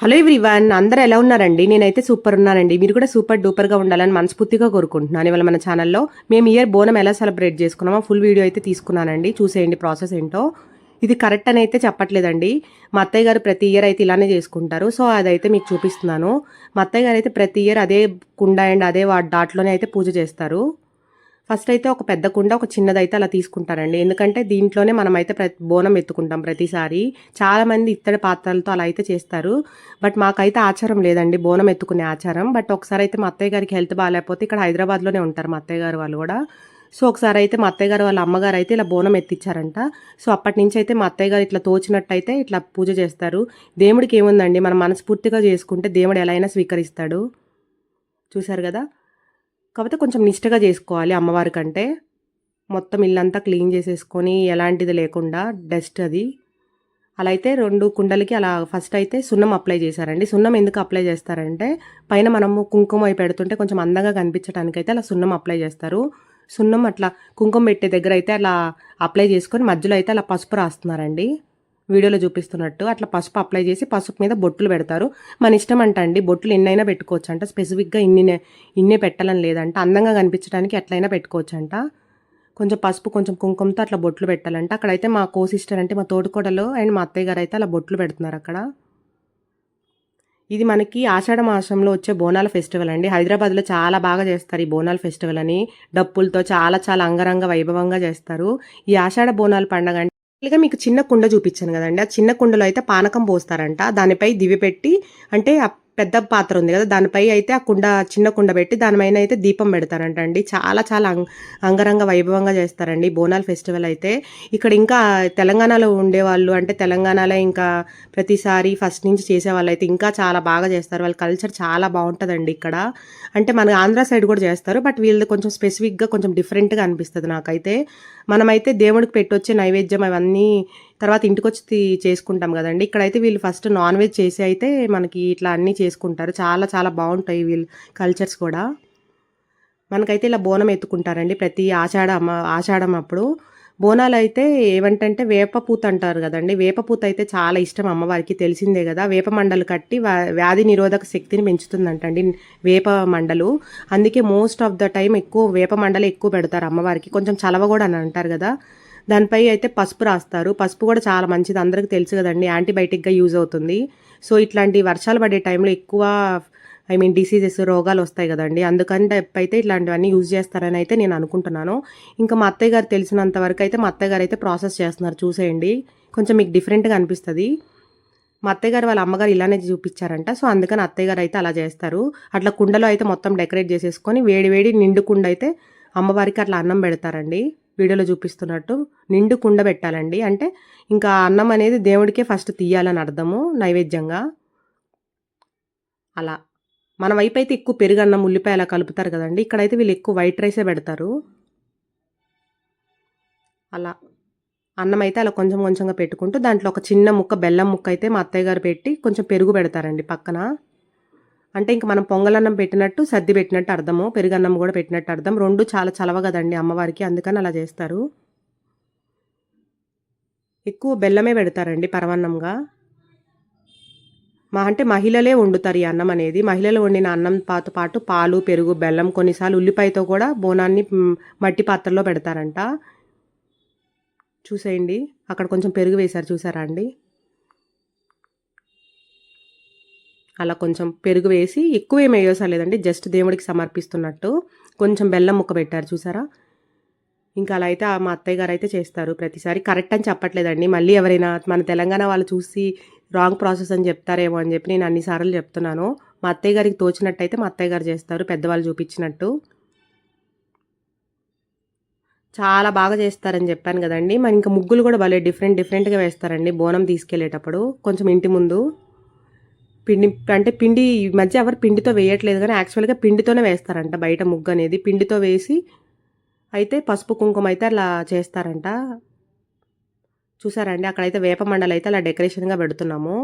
Hello everyone అందరూ ఎలా ఉన్నారండి? నేనైతే సూపర్ ఉన్నానండి. మీరు కూడా సూపర్ డూపర్గా ఉండాలని మనస్ఫూర్తిగా కోరుకుంటున్నాను. ఇవాళ మన ఛానల్లో మేము ఇయర్ బోనం ఎలా సెలబ్రేట్ చేసుకున్నామో ఫుల్ వీడియో అయితే తీసుకున్నానండి. చూసేయండి ప్రాసెస్ ఏంటో. ఇది కరెక్ట్ అని అయితే చెప్పట్లేదండి. మా అత్తయ్య గారు ప్రతి ఇయర్ అయితే ఇలానే చేసుకుంటారు. సో అదైతే మీకు చూపిస్తున్నాను. మా అత్తయ్య గారు అయితే ప్రతి ఇయర్ అదే కుండ అండ్ అదే వా దాంట్లోనే అయితే పూజ చేస్తారు. ఫస్ట్ అయితే ఒక పెద్ద కుండ ఒక చిన్నదైతే అలా తీసుకుంటారండి. ఎందుకంటే దీంట్లోనే మనమైతే ప్రతి బోనం ఎత్తుకుంటాం ప్రతిసారి. చాలామంది ఇత్తడి పాత్రలతో అలా అయితే చేస్తారు. బట్ మాకైతే ఆచారం లేదండి బోనం ఎత్తుకునే ఆచారం. బట్ ఒకసారి అయితే మా అత్తయ్య గారికి హెల్త్ బాగాలేకపోతే ఇక్కడ హైదరాబాద్లోనే ఉంటారు మా అత్తయ్య గారు వాళ్ళు కూడా. సో ఒకసారి అయితే మా అత్తయ్య గారు వాళ్ళ అమ్మగారు అయితే ఇలా బోనం ఎత్తిచ్చారంట. సో అప్పటి నుంచి అయితే మా అత్తయ్య గారు ఇట్లా తోచినట్టయితే ఇట్లా పూజ చేస్తారు. దేవుడికి ఏముందండి? మనం మనస్ఫూర్తిగా చేసుకుంటే దేవుడు ఎలా అయినా స్వీకరిస్తాడు. చూశారు కదా? కాకపోతే కొంచెం నిష్టగా చేసుకోవాలి అమ్మవారి కంటే. మొత్తం ఇల్లంతా క్లీన్ చేసేసుకొని ఎలాంటిది లేకుండా డస్ట్ అది. అలా అయితే రెండు కుండలకి అలా ఫస్ట్ అయితే సున్నం అప్లై చేశారండి. సున్నం ఎందుకు అప్లై చేస్తారంటే పైన మనము కుంకుమ అయి పెడుతుంటే కొంచెం అందంగా కనిపించడానికి అయితే అలా సున్నం అప్లై చేస్తారు. సున్నం అట్లా కుంకుమ పెట్టే దగ్గర అయితే అలా అప్లై చేసుకొని మధ్యలో అయితే అలా పసుపు రాస్తున్నారండి. వీడియోలో చూపిస్తున్నట్టు అట్లా పసుపు అప్లై చేసి పసుపు మీద బొట్టులు పెడతారు. మన ఇష్టం అంట అండి బొట్టులు ఎన్నైనా పెట్టుకోవచ్చు అంట స్పెసిఫిక్గా ఇన్ని ఇన్నే పెట్టాలని లేదంట. అందంగా కనిపించడానికి ఎట్లయినా పెట్టుకోవచ్చు అంట కొంచెం పసుపు కొంచెం కుంకుమతో అట్లా బొట్లు పెట్టాలంట. అక్కడైతే మా కో సిస్టర్ అంటే మా తోడుకోడలు అండ్ మా అత్తయ్య గారు అయితే అలా బొట్లు పెడుతున్నారు అక్కడ. ఇది మనకి ఆషాఢ మాసంలో వచ్చే బోనాల ఫెస్టివల్ అండి. హైదరాబాద్లో చాలా బాగా చేస్తారు ఈ బోనాల ఫెస్టివల్ అని. డప్పులతో చాలా చాలా అంగరంగ వైభవంగా చేస్తారు. ఈ ఆషాఢ బోనాల పండగ అంటే మీకు చిన్న కుండ చూపించాను కదండి. ఆ చిన్న కుండలో అయితే పానకం పోస్తారంట. దానిపై దివి పెట్టి అంటే ఆ పెద్ద పాత్ర ఉంది కదా. దానిపై అయితే ఆ కుండ చిన్న కుండ పెట్టి దానిపైన అయితే దీపం పెడతారంట అండి చాలా చాలా అంగరంగ వైభవంగా చేస్తారండి బోనాల్ ఫెస్టివల్ అయితే. ఇక్కడ ఇంకా తెలంగాణలో ఉండేవాళ్ళు అంటే తెలంగాణలో ఇంకా ప్రతిసారి ఫస్ట్ నుంచి చేసేవాళ్ళు అయితే ఇంకా చాలా బాగా చేస్తారు. వాళ్ళ కల్చర్ చాలా బాగుంటుందండి ఇక్కడ. అంటే మన ఆంధ్ర సైడ్ కూడా చేస్తారు. బట్ వీళ్ళది కొంచెం స్పెసిఫిక్గా కొంచెం డిఫరెంట్గా అనిపిస్తుంది నాకైతే. మనమైతే దేవుడికి పెట్టొచ్చే నైవేద్యం అవన్నీ తర్వాత ఇంటికి వచ్చి చేసుకుంటాం కదండి. ఇక్కడైతే వీళ్ళు ఫస్ట్ నాన్ వెజ్ చేసి అయితే మనకి ఇట్లా అన్నీ చేసుకుంటారు. చాలా చాలా బాగుంటాయి వీళ్ళు కల్చర్స్ కూడా. మనకైతే ఇలా బోనం ఎత్తుకుంటారండి ప్రతి ఆషాఢ అమ్మ ఆషాఢం అప్పుడు బోనాలు అయితే ఏమంటంటే వేపపూత అంటారు కదండి. వేపపూత అయితే చాలా ఇష్టం అమ్మవారికి తెలిసిందే కదా. వేప మండలు కట్టి వ్యాధి నిరోధక శక్తిని పెంచుతుందంటండి వేప మండలు. అందుకే మోస్ట్ ఆఫ్ ద టైం ఎక్కువ వేప మండలు ఎక్కువ పెడతారు అమ్మవారికి. కొంచెం చలవ కూడా అని అంటారు కదా. దానిపై అయితే పసుపు రాస్తారు. పసుపు కూడా చాలా మంచిది. అందరికీ తెలుసు కదండి. యాంటీబయాటిక్గా యూజ్ అవుతుంది. సో ఇట్లాంటి వర్షాలు పడే టైంలో ఎక్కువ ఐ మీన్ డిసీజెస్ రోగాలు వస్తాయి కదండి. అందుకని అయితే ఇట్లాంటివన్నీ యూజ్ చేస్తారని అయితే నేను అనుకుంటున్నాను. ఇంకా మా అత్తయ్య గారు తెలిసినంత వరకు అయితే మా అత్తయ్య గారు అయితే ప్రాసెస్ చేస్తున్నారు. చూసేయండి. కొంచెం మీకు డిఫరెంట్గా అనిపిస్తుంది. మా అత్తయ్య గారు వాళ్ళ అమ్మగారు ఇలానే చూపించారంట. సో అందుకని అత్తయ్య గారు అయితే అలా చేస్తారు. అట్లా కుండలో అయితే మొత్తం డెకరేట్ చేసేసుకొని వేడి వేడి నిండు కుండ అయితే అమ్మవారికి అట్లా అన్నం పెడతారండి. వీడియోలో చూపిస్తున్నట్టు నిండు కుండ పెట్టాలండి. అంటే ఇంకా అన్నం అనేది దేవుడికే ఫస్ట్ తీయాలని అర్థము నైవేద్యంగా. అలా. మన వైపు అయితే ఎక్కువ పెరుగన్నం ఉల్లిపాయ అలా కలుపుతారు కదండి. ఇక్కడైతే వీళ్ళు ఎక్కువ వైట్ రైసే పెడతారు. అలా. అన్నం అయితే అలా కొంచెం కొంచెంగా పెట్టుకుంటూ దాంట్లో ఒక చిన్న ముక్క బెల్లం ముక్క అయితే మా అత్తయ్య గారు పెట్టి కొంచెం పెరుగు పెడతారండి పక్కన. అంటే ఇంక మనం పొంగలన్నం పెట్టినట్టు సర్ది పెట్టినట్టు అర్థము పెరుగన్నం కూడా పెట్టినట్టు అర్థం. రెండు చాలా చలవ కదండి అమ్మవారికి అందుకని అలా చేస్తారు. ఎక్కువ బెల్లమే పెడతారండి పరవన్నంగా. మా అంటే మహిళలే వండుతారు ఈ అన్నం అనేది. మహిళలు వండిన అన్నం పాటు పాలు పెరుగు బెల్లం కొన్నిసార్లు ఉల్లిపాయతో కూడా బోనాన్ని మట్టి పాత్రలో పెడతారంట. చూసేయండి. అక్కడ కొంచెం పెరుగు వేశారు చూసారా అండి? అలా కొంచెం పెరుగు వేసి ఎక్కువ ఏమి లేదండి జస్ట్ దేవుడికి సమర్పిస్తున్నట్టు. కొంచెం బెల్లం ముక్క పెట్టారు చూసారా? ఇంకా అలా అయితే మా అత్తయ్య గారు అయితే చేస్తారు ప్రతిసారి. కరెక్ట్ అని చెప్పట్లేదండి. మళ్ళీ ఎవరైనా మన తెలంగాణ వాళ్ళు చూసి రాంగ్ ప్రాసెస్ అని చెప్తారేమో అని చెప్పి నేను అన్నిసార్లు చెప్తున్నాను. మా అత్తయ్య గారికి తోచినట్టయితే మా అత్తయ్య గారు చేస్తారు పెద్దవాళ్ళు చూపించినట్టు. చాలా బాగా చేస్తారని చెప్పాను కదండి. మరి ఇంకా ముగ్గులు కూడా భలే డిఫరెంట్ డిఫరెంట్గా వేస్తారండి బోనం తీసుకెళ్ళేటప్పుడు కొంచెం ఇంటి ముందు. పిండి అంటే పిండి ఈ మధ్య ఎవరు పిండితో వేయట్లేదు కానీ యాక్చువల్గా పిండితోనే వేస్తారంట బయట ముగ్గు అనేది. పిండితో వేసి అయితే పసుపు కుంకుమ అయితే అలా చేస్తారంట. చూసారండి? అక్కడైతే వేప మండలు అయితే అలా డెకరేషన్గా పెడుతున్నాము.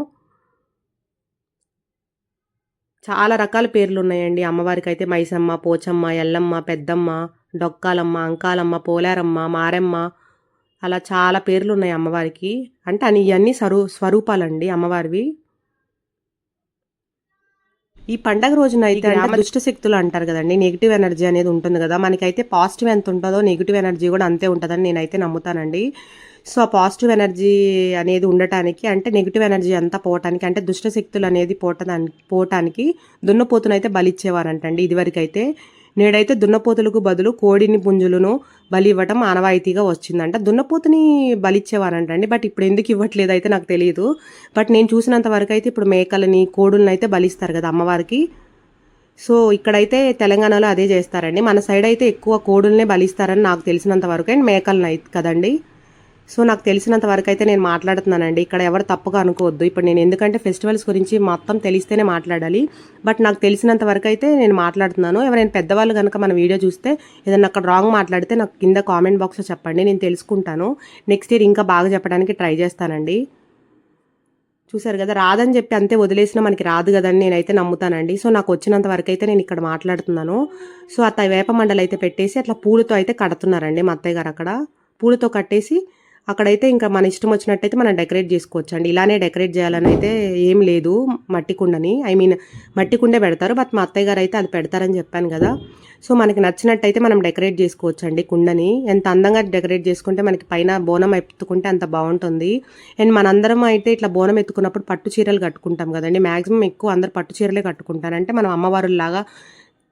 చాలా రకాల పేర్లు ఉన్నాయండి. అమ్మవారికి అయితే మైసమ్మ పోచమ్మ ఎల్లమ్మ పెద్దమ్మ డొక్కాలమ్మ అంకాలమ్మ పోలారమ్మ మారెమ్మ అలా చాలా పేర్లు ఉన్నాయి అమ్మవారికి. అంటే అని ఇవన్నీ స్వరూ స్వరూపాలండి అమ్మవారివి. ఈ పండగ రోజున అయితే అంటే దుష్ట శక్తులు అంటారు కదండి. నెగిటివ్ ఎనర్జీ అనేది ఉంటుంది కదా. మనకైతే పాజిటివ్ ఎంత ఉంటుందో నెగిటివ్ ఎనర్జీ కూడా అంతే ఉంటుందని నేనైతే నమ్ముతానండి. సో ఆ పాజిటివ్ ఎనర్జీ అనేది ఉండటానికి అంటే నెగిటివ్ ఎనర్జీ అంతా పోవటానికి అంటే దుష్ట శక్తులు అనేది పోవటానికి పోవటానికి దున్నపోతునైతే బలిచ్చేవారంటండి ఇదివరకైతే. నేడైతే దున్నపోతులకు బదులు కోడిని పుంజులను బలి ఇవ్వటం ఆనవాయితీగా వచ్చిందంట. దున్నపోతుని బలిచ్చేవారంటండి. బట్ ఇప్పుడు ఎందుకు ఇవ్వట్లేదు అయితే నాకు తెలియదు బట్ నేను చూసినంత వరకు అయితే ఇప్పుడు మేకలని కోడులను అయితే బలిస్తారు కదా అమ్మవారికి. సో ఇక్కడైతే తెలంగాణలో అదే చేస్తారండి. మన సైడ్ అయితే ఎక్కువ కోడుల్నే బలిస్తారని నాకు తెలిసినంత వరకు అండ్ మేకలను అయితే కదండి. సో నాకు తెలిసినంత వరకు అయితే నేను మాట్లాడుతున్నానండి. ఇక్కడ ఎవరు తప్పుగా అనుకోవద్దు. ఇప్పుడు నేను ఎందుకంటే ఫెస్టివల్స్ గురించి మొత్తం తెలిస్తేనే మాట్లాడాలి. బట్ నాకు తెలిసినంత వరకు అయితే నేను మాట్లాడుతున్నాను. ఎవరైనా పెద్దవాళ్ళు కనుక మన వీడియో చూస్తే ఏదైనా అక్కడ రాంగ్ మాట్లాడితే నాకు కింద కామెంట్ బాక్స్లో చెప్పండి. నేను తెలుసుకుంటాను. నెక్స్ట్ ఇయర్ ఇంకా బాగా చెప్పడానికి ట్రై చేస్తానండి. చూసారు కదా రాదని చెప్పి అంతే వదిలేసినా మనకి రాదు కదని నేనైతే నమ్ముతానండి. సో నాకు వచ్చినంత వరకు అయితే నేను ఇక్కడ మాట్లాడుతున్నాను. సో అత్త వేప మండలు అయితే పెట్టేసి అట్లా పూలతో అయితే కడుతున్నారండి మా అత్తయ్య గారు అక్కడ. పూలతో కట్టేసి అక్కడైతే ఇంకా మన ఇష్టం వచ్చినట్టయితే మనం డెకరేట్ చేసుకోవచ్చు అండి ఇలానే డెకరేట్ చేయాలని అయితే ఏం లేదు మట్టి కుండని. ఐ మీన్ మట్టి కుండే పెడతారు బట్ మా అత్తయ్య గారు అయితే అది పెడతారని చెప్పాను కదా. సో మనకి నచ్చినట్టయితే మనం డెకరేట్ చేసుకోవచ్చు అండి కుండని. ఎంత అందంగా డెకరేట్ చేసుకుంటే మనకి పైన బోనం ఎత్తుకుంటే అంత బాగుంటుంది. అండ్ మనందరం అయితే ఇట్లా బోనం ఎత్తుకున్నప్పుడు పట్టు చీరలు కట్టుకుంటాం కదండి. మ్యాక్సిమం ఎక్కువ అందరు పట్టు చీరలే కట్టుకుంటారు అంటే మనం అమ్మవారులాగా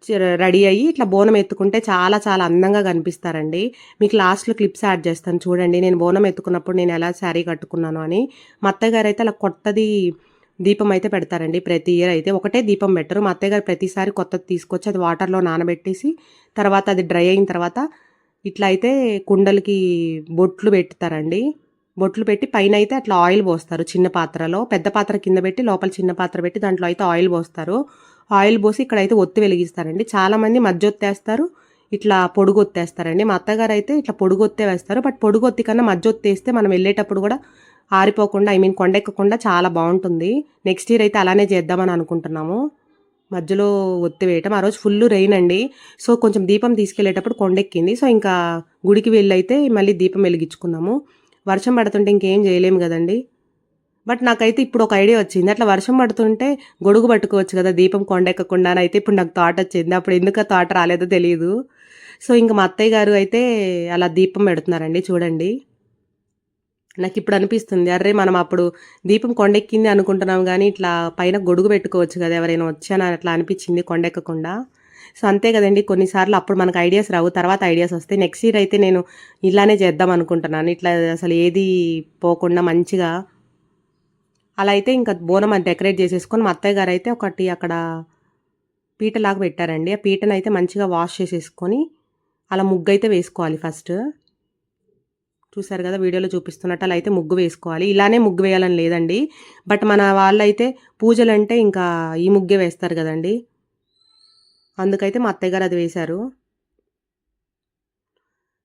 రెడీ అయ్యి ఇట్లా బోనం ఎత్తుకుంటే చాలా చాలా అందంగా కనిపిస్తారండి. మీకు లాస్ట్లో క్లిప్స్ యాడ్ చేస్తాను. చూడండి నేను బోనం ఎత్తుకున్నప్పుడు నేను ఎలా శారీ కట్టుకున్నాను అని. మా అత్తయ్య గారు అయితే అలా కొత్తది దీపం అయితే పెడతారండి. ప్రతి ఇయర్ అయితే ఒకటే దీపం పెట్టరు. మా అత్తయ్య గారు ప్రతిసారి కొత్తది తీసుకొచ్చి అది వాటర్లో నానబెట్టేసి తర్వాత అది డ్రై అయిన తర్వాత ఇట్లా అయితే కుండలకి బొట్లు పెడతారండి. బొట్లు పెట్టి పైన అయితే అట్లా ఆయిల్ పోస్తారు చిన్న పాత్రలో. పెద్ద పాత్ర కింద పెట్టి లోపల చిన్న పాత్ర పెట్టి దాంట్లో అయితే ఆయిల్ పోస్తారు. ఆయిల్ పోసి ఇక్కడైతే ఒత్తి వెలిగిస్తారండి. చాలామంది మధ్య ఒత్తేస్తారు ఇట్లా పొడుగొత్తేస్తారండి. మా అత్తగారు అయితే ఇట్లా పొడుగొత్తే వేస్తారు. బట్ పొడుగొత్తి కన్నా మధ్య ఒత్తేస్తే మనం వెళ్ళేటప్పుడు కూడా ఆరిపోకుండా ఐ మీన్ కొండెక్కకుండా చాలా బాగుంటుంది. నెక్స్ట్ ఇయర్ అయితే అలానే చేద్దామని అనుకుంటున్నాము. మధ్యలో ఒత్తి వేయటం. ఆ రోజు ఫుల్ రెయిన్ అండి. సో కొంచెం దీపం తీసుకెళ్ళేటప్పుడు కొండెక్కింది. సో ఇంకా గుడికి వెళ్ళి అయితే మళ్ళీ దీపం వెలిగించుకున్నాము. వర్షం పడుతుంటే ఇంకేం చేయలేము కదండి. బట్ నాకైతే ఇప్పుడు ఒక ఐడియా వచ్చింది. అట్లా వర్షం పడుతుంటే గొడుగు పట్టుకోవచ్చు కదా దీపం కొండెక్కకుండా అయితే ఇప్పుడు నాకు థాట్ వచ్చింది. అప్పుడు ఎందుకు తోట థాట్ రాలేదో తెలియదు సో ఇంకా మా అత్తయ్య గారు అయితే అలా దీపం పెడుతున్నారండి చూడండి. నాకు ఇప్పుడు అనిపిస్తుంది అర్రే మనం అప్పుడు దీపం కొండెక్కింది అనుకుంటున్నాం కానీ ఇట్లా పైన గొడుగు పెట్టుకోవచ్చు కదా ఎవరైనా వచ్చాను అట్లా అనిపించింది కొండెక్కకుండా సో అంతే కదండి కొన్నిసార్లు అప్పుడు మనకు ఐడియాస్ రావు తర్వాత ఐడియాస్ వస్తాయి. నెక్స్ట్ ఇయర్ అయితే నేను ఇలానే చేద్దాం అనుకుంటున్నాను. ఇట్లా అసలు ఏది పోకుండా మంచిగా అలా అయితే ఇంకా బోనం అది డెకరేట్ చేసేసుకొని మా అత్తయ్య గారు అయితే ఒకటి అక్కడ పీటలాగా పెట్టారండి. ఆ పీటను అయితే మంచిగా వాష్ చేసేసుకొని అలా ముగ్గు అయితే వేసుకోవాలి ఫస్ట్. చూసారు కదా వీడియోలో చూపిస్తున్నట్టు అలా అయితే ముగ్గు వేసుకోవాలి. ఇలానే ముగ్గు వేయాలని లేదండి. బట్ మన వాళ్ళైతే పూజలు అంటే ఇంకా ఈ ముగ్గే వేస్తారు కదండి. అందుకైతే మా అత్తయ్య గారు అది వేశారు.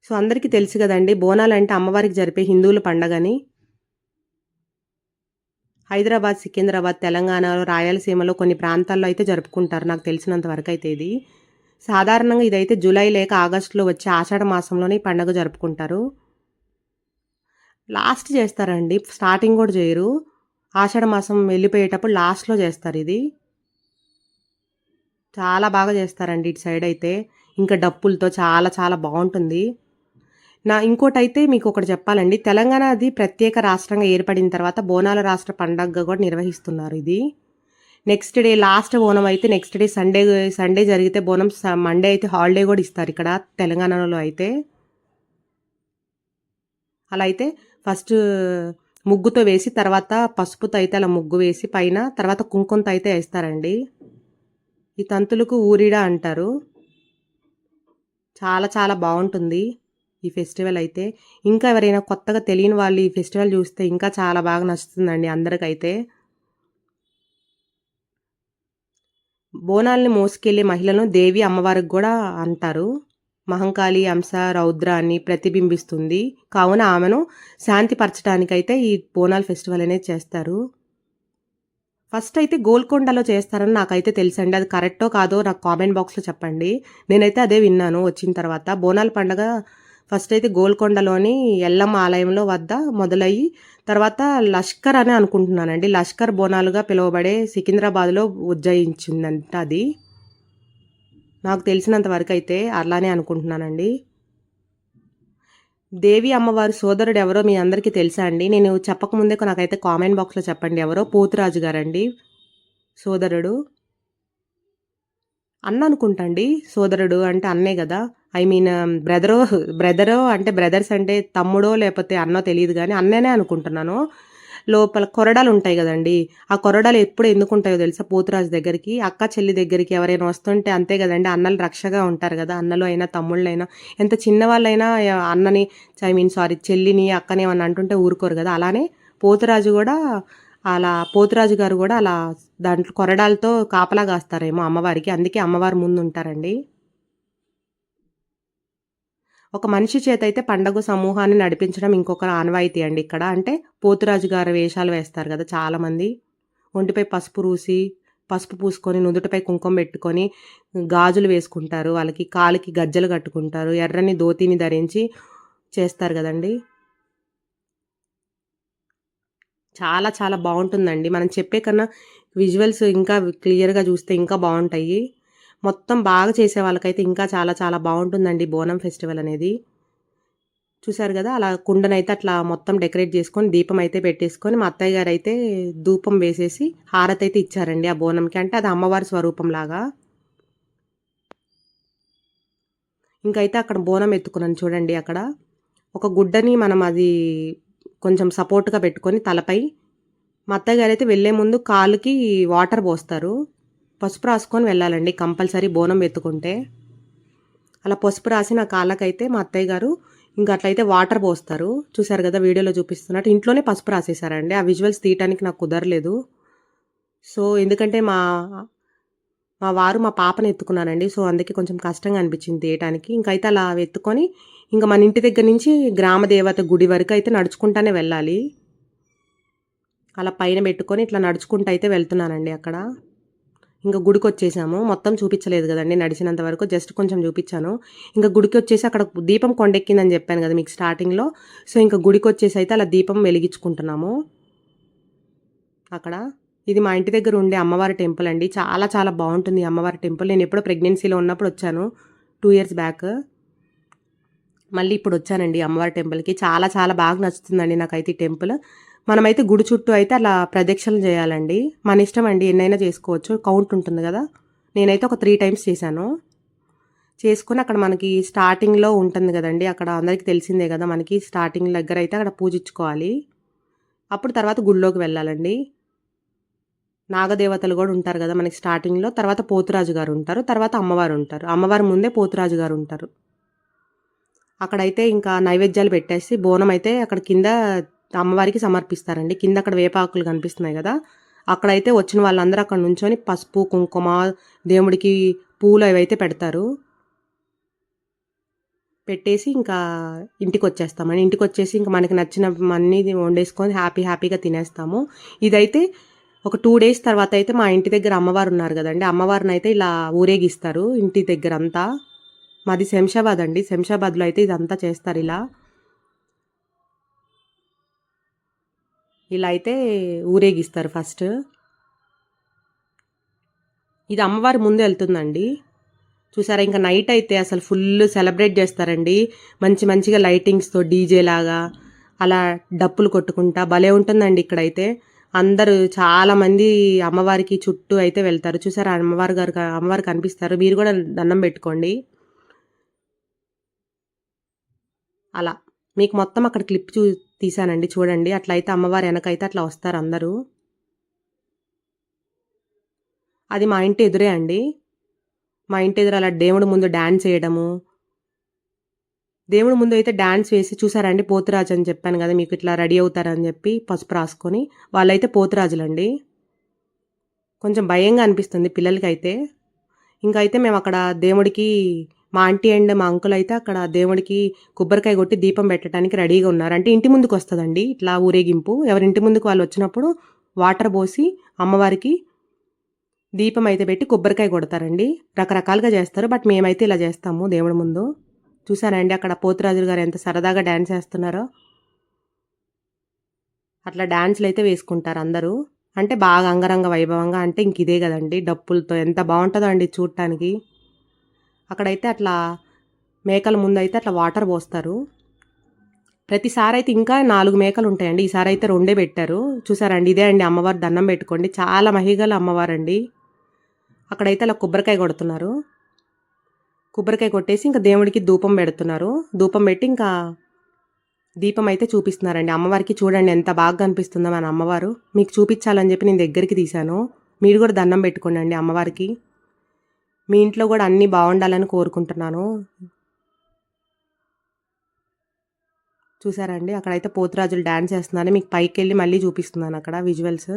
సో అందరికీ తెలుసు కదండి బోనాలు అంటే అమ్మవారికి జరిపే హిందువుల పండగని. హైదరాబాద్ సికింద్రాబాద్ తెలంగాణలో రాయలసీమలో కొన్ని ప్రాంతాల్లో అయితే జరుపుకుంటారు. నాకు తెలిసినంత వరకు అయితే ఇది. సాధారణంగా ఇదైతే జూలై లేక ఆగస్టులో వచ్చే ఆషాఢ మాసంలోనే ఈ పండుగ జరుపుకుంటారు. లాస్ట్ చేస్తారండి. స్టార్టింగ్ కూడా చేయరు. ఆషాఢ మాసం వెళ్ళిపోయేటప్పుడు లాస్ట్లో చేస్తారు ఇది. చాలా బాగా చేస్తారండి ఇటు సైడ్ అయితే. ఇంకా డప్పులతో చాలా చాలా బాగుంటుంది. నా ఇంకోటైతే మీకు ఒకటి చెప్పాలండి. తెలంగాణ అది ప్రత్యేక రాష్ట్రంగా ఏర్పడిన తర్వాత బోనాల రాష్ట్ర పండగగా కూడా నిర్వహిస్తున్నారు ఇది. నెక్స్ట్ డే లాస్ట్ బోనం అయితే నెక్స్ట్ డే సండే సండే జరిగితే బోనం మండే అయితే హాలిడే కూడా ఇస్తారు ఇక్కడ తెలంగాణలో అయితే. అలా అయితే ఫస్ట్ ముగ్గుతో వేసి తర్వాత పసుపుతో అయితే అలా ముగ్గు వేసి పైన తర్వాత కుంకుమతో అయితే వేస్తారండి. ఈ తంతులకు ఊరిడా అంటారు. చాలా చాలా బాగుంటుంది. ఈ ఫెస్టివల్ అయితే. ఇంకా ఎవరైనా కొత్తగా తెలియని వాళ్ళు ఈ ఫెస్టివల్ చూస్తే ఇంకా చాలా బాగా నచ్చుతుందండి అందరికైతే. బోనాల్ని మోసుకెళ్ళే మహిళను దేవి అమ్మవారికి కూడా అంటారు. మహంకాళి అంశ రౌద్ర అని ప్రతిబింబిస్తుంది. కావున ఆమెను శాంతిపరచడానికైతే ఈ బోనాల్ ఫెస్టివల్ అనేది చేస్తారు. ఫస్ట్ అయితే గోల్కొండలో చేస్తారని నాకైతే తెలుసండి. అది కరెక్టో కాదో నాకు కామెంట్ బాక్స్లో చెప్పండి. నేనైతే అదే విన్నాను వచ్చిన తర్వాత. బోనాల పండగ ఫస్ట్ అయితే గోల్కొండలోని ఎల్లమ్మ ఆలయంలో వద్ద మొదలయ్యి తర్వాత లష్కర్ అని అనుకుంటున్నానండి. లష్కర్ బోనాలుగా పిలువబడే సికింద్రాబాద్లో ఉజ్జయించిందంట అది. నాకు తెలిసినంత వరకు అయితే అలానే అనుకుంటున్నానండి. దేవి అమ్మవారి సోదరుడు ఎవరో మీ అందరికీ తెలుసా అండి? నేను చెప్పకముందే నాకైతే కామెంట్ బాక్స్లో చెప్పండి. ఎవరో పోతురాజు గారండి సోదరుడు. అన్న అనుకుంటండి సోదరుడు అంటే అన్నే కదా. ఐ మీన్ బ్రదరో బ్రదరో అంటే బ్రదర్స్ అంటే తమ్ముడో లేకపోతే అన్నో తెలియదు కానీ అన్ననే అనుకుంటున్నాను. లోపల కొరడాలు ఉంటాయి కదండి. ఆ కొరడాలు ఎప్పుడు ఎందుకు ఉంటాయో తెలుసా? పోతురాజు దగ్గరికి అక్క చెల్లి దగ్గరికి ఎవరైనా వస్తుంటే అంతే కదండి అన్నలు రక్షగా ఉంటారు కదా. అన్నలు అయినా తమ్ముళ్ళైనా ఎంత చిన్నవాళ్ళైనా అన్నని ఐ మీన్ సారీ చెల్లిని అక్కని ఏమన్నా అంటుంటే ఊరుకోరు కదా. అలానే పోతురాజు కూడా అలా పోతురాజు గారు కూడా అలా దాంట్లో కొరడాలతో కాపలా కాస్తారేమో అమ్మవారికి. అందుకే అమ్మవారు ముందు ఉంటారండి ఒక మనిషి చేత అయితే పండగ సమూహాన్ని నడిపించడం ఇంకొక ఆనవాయితీ అండి ఇక్కడ. అంటే పోతురాజు గారు వేషాలు వేస్తారు కదా చాలామంది. ఒంటిపై పసుపు రూసి పసుపు పూసుకొని నుదుటిపై కుంకుమ పెట్టుకొని గాజులు వేసుకుంటారు. వాళ్ళకి కాలికి గజ్జలు కట్టుకుంటారు. ఎర్రని ధోతిని ధరించి చేస్తారు కదండి. చాలా చాలా బాగుంటుందండి. మనం చెప్పే కన్నా విజువల్స్ ఇంకా క్లియర్గా చూస్తే ఇంకా బాగుంటాయి. మొత్తం బాగా చేసే వాళ్ళకైతే ఇంకా చాలా చాలా బాగుంటుందండి బోనం ఫెస్టివల్ అనేది. చూశారు కదా? అలా కుండనైతే అట్లా మొత్తం డెకరేట్ చేసుకొని దీపం అయితే పెట్టేసుకొని మా అత్తయ్య గారు అయితే ధూపం వేసేసి హారతి అయితే ఇచ్చారండి ఆ బోనంకి. అంటే అది అమ్మవారి స్వరూపంలాగా ఇంకైతే అక్కడ బోనం ఎత్తుకున్నాను చూడండి అక్కడ. ఒక గుడ్డని మనం అది కొంచెం సపోర్ట్గా పెట్టుకొని తలపై. మా అత్తయ్య గారు అయితే వెళ్ళే ముందు కాలుకి వాటర్ పోస్తారు. పసుపు రాసుకొని వెళ్ళాలండి. కంపల్సరీ బోనం ఎత్తుకుంటే. అలా పసుపు రాసి నా కాళ్ళకైతే మా అత్తయ్య గారు ఇంకా అట్లయితే వాటర్ పోస్తారు. చూసారు కదా వీడియోలో చూపిస్తున్నట్టు. ఇంట్లోనే పసుపు రాసేసారండి ఆ విజువల్స్ తీయటానికి నాకు కుదరలేదు. సో ఎందుకంటే మా మా వారు మా పాపను ఎత్తుకున్నానండి సో అందుకే కొంచెం కష్టంగా అనిపించింది తీయటానికి. ఇంకైతే అలా ఎత్తుకొని ఇంకా మన ఇంటి దగ్గర నుంచి గ్రామ దేవత గుడి వరకు అయితే నడుచుకుంటానే వెళ్ళాలి. అలా పైన పెట్టుకొని ఇట్లా నడుచుకుంటూ అయితే వెళ్తున్నానండి అక్కడ. ఇంకా గుడికి వచ్చేసాము మొత్తం చూపించలేదు కదండి నడిచినంత వరకు. జస్ట్ కొంచెం చూపించాను. ఇంకా గుడికి వచ్చేసి అక్కడ దీపం కొండెక్కిందని చెప్పాను కదా మీకు స్టార్టింగ్లో. సో ఇంకా గుడికి వచ్చేసి అయితే అలా దీపం వెలిగించుకుంటున్నాము. అక్కడ. ఇది మా ఇంటి దగ్గర ఉండే అమ్మవారి టెంపుల్ అండి. చాలా చాలా బాగుంటుంది అమ్మవారి టెంపుల్. నేను ఎప్పుడో ప్రెగ్నెన్సీలో ఉన్నప్పుడు వచ్చాను. Two years back. మళ్ళీ ఇప్పుడు వచ్చానండి అమ్మవారి టెంపుల్కి. చాలా చాలా బాగా నచ్చుతుందండి నాకైతే ఈ టెంపుల్. మనమైతే గుడి చుట్టూ అయితే అలా ప్రదక్షిణలు చేయాలండి. మన ఇష్టం అండి ఎన్నైనా చేసుకోవచ్చు. కౌంట్ ఉంటుంది కదా. నేనైతే ఒక త్రీ టైమ్స్ చేశాను. చేసుకుని అక్కడ మనకి స్టార్టింగ్లో ఉంటుంది కదండి. అక్కడ అందరికీ తెలిసిందే కదా మనకి స్టార్టింగ్ దగ్గర అయితే అక్కడ పూజించుకోవాలి. అప్పుడు తర్వాత గుళ్ళోకి వెళ్ళాలండి. నాగదేవతలు కూడా ఉంటారు కదా మనకి స్టార్టింగ్లో తర్వాత పోతురాజు గారు ఉంటారు తర్వాత అమ్మవారు ఉంటారు. అమ్మవారి ముందే పోతురాజు గారు ఉంటారు. అక్కడైతే ఇంకా నైవేద్యాలు పెట్టేసి బోనం అయితే అక్కడ కింద అమ్మవారికి సమర్పిస్తారండి. కింద అక్కడ వేపాకులు కనిపిస్తున్నాయి కదా. అక్కడైతే వచ్చిన వాళ్ళందరూ అక్కడ నుంచొని పసుపు కుంకుమ దేవుడికి పూలు అవైతే పెడతారు. పెట్టేసి ఇంకా ఇంటికి వచ్చేస్తామని ఇంటికి వచ్చేసి ఇంకా మనకి నచ్చిన అన్నీ వండేసుకొని హ్యాపీ హ్యాపీగా తినేస్తాము. ఇదైతే ఒక టూ డేస్ తర్వాత అయితే మా ఇంటి దగ్గర అమ్మవారు ఉన్నారు కదండి. అమ్మవారిని అయితే ఇలా ఊరేగిస్తారు ఇంటి దగ్గర అంతా మాది శంషాబాద్ అండి. శంషాబాద్లో అయితే ఇదంతా చేస్తారు ఇలా. ఇలా అయితే ఊరేగిస్తారు ఫస్ట్. ఇది అమ్మవారి ముందు వెళ్తుందండి. చూసారా ఇంకా నైట్ అయితే అసలు ఫుల్ సెలబ్రేట్ చేస్తారండి. మంచి మంచిగా లైటింగ్స్తో డీజే లాగా అలా డప్పులు కొట్టుకుంటా భలే ఉంటుందండి ఇక్కడైతే. అందరూ చాలామంది అమ్మవారికి చుట్టూ అయితే వెళ్తారు. చూసారా అమ్మవారి గారు అమ్మవారు కనిపిస్తారు. మీరు కూడా దండం పెట్టుకోండి. అలా. మీకు మొత్తం అక్కడ క్లిప్ చూ తీసానండి చూడండి అట్లయితే అమ్మవారి వెనకైతే అట్లా వస్తారు అందరూ. అది మా ఇంటి ఎదురే అండి. మా ఇంటి ఎదురు అలా దేవుడు ముందు డ్యాన్స్ వేయడము. దేవుడు ముందు అయితే డ్యాన్స్ వేసి చూసారండి పోతురాజు అని చెప్పాను కదా మీకు ఇట్లా రెడీ అవుతారని చెప్పి పసుపు రాసుకొని. వాళ్ళైతే పోతురాజులండి. కొంచెం భయంగా అనిపిస్తుంది పిల్లలకైతే. ఇంకైతే అయితే మేము అక్కడ దేవుడికి మా ఆంటీ అండ్ మా అంకుల్ అయితే అక్కడ దేవుడికి కొబ్బరికాయ కొట్టి దీపం పెట్టడానికి రెడీగా ఉన్నారు. అంటే ఇంటి ముందుకు వస్తుందండి. ఇట్లా ఊరేగింపు. ఎవరింటి ముందుకు వాళ్ళు వచ్చినప్పుడు వాటర్ పోసి అమ్మవారికి దీపం అయితే పెట్టి కొబ్బరికాయ కొడతారండి. రకరకాలుగా చేస్తారు. బట్ మేమైతే ఇలా చేస్తాము దేవుడి ముందు. చూసారండి అక్కడ పోతురాజులు గారు ఎంత సరదాగా డ్యాన్స్ చేస్తున్నారో. అట్లా డ్యాన్స్లు అయితే వేసుకుంటారు అందరూ. అంటే బాగా అంగరంగ వైభవంగా అంటే ఇంక ఇదే కదండి. డప్పులతో ఎంత బాగుంటుందో అండి చూడటానికి. అక్కడైతే అట్లా మేకల ముందు అయితే అట్లా వాటర్ పోస్తారు. ప్రతిసారి అయితే ఇంకా నాలుగు మేకలు ఉంటాయండి ఈసారి అయితే రెండే పెట్టారు. చూసారండి ఇదే అండి అమ్మవారు దండం పెట్టుకోండి. చాలా మహిగల అమ్మవారు అండి అక్కడైతే అలా కొబ్బరికాయ కొడుతున్నారు. కొబ్బరికాయ కొట్టేసి ఇంకా దేవుడికి ధూపం పెడుతున్నారు. ధూపం పెట్టి ఇంకా దీపం అయితే చూపిస్తున్నారండి. అమ్మవారికి చూడండి ఎంత బాగా కనిపిస్తుందో మన అమ్మవారు. మీకు చూపించాలని చెప్పి నేను దగ్గరికి తీశాను. మీరు కూడా దండం పెట్టుకోండి అండి అమ్మవారికి. మీ ఇంట్లో కూడా అన్నీ బాగుండాలని కోరుకుంటున్నాను. చూసారండి అక్కడైతే పోతురాజులు డ్యాన్స్ చేస్తున్నారని మీకు పైకి వెళ్ళి మళ్ళీ చూపిస్తున్నాను అక్కడ విజువల్స్.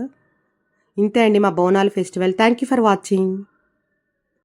ఇంతే అండి మా Bonalu festival. Thank you for watching.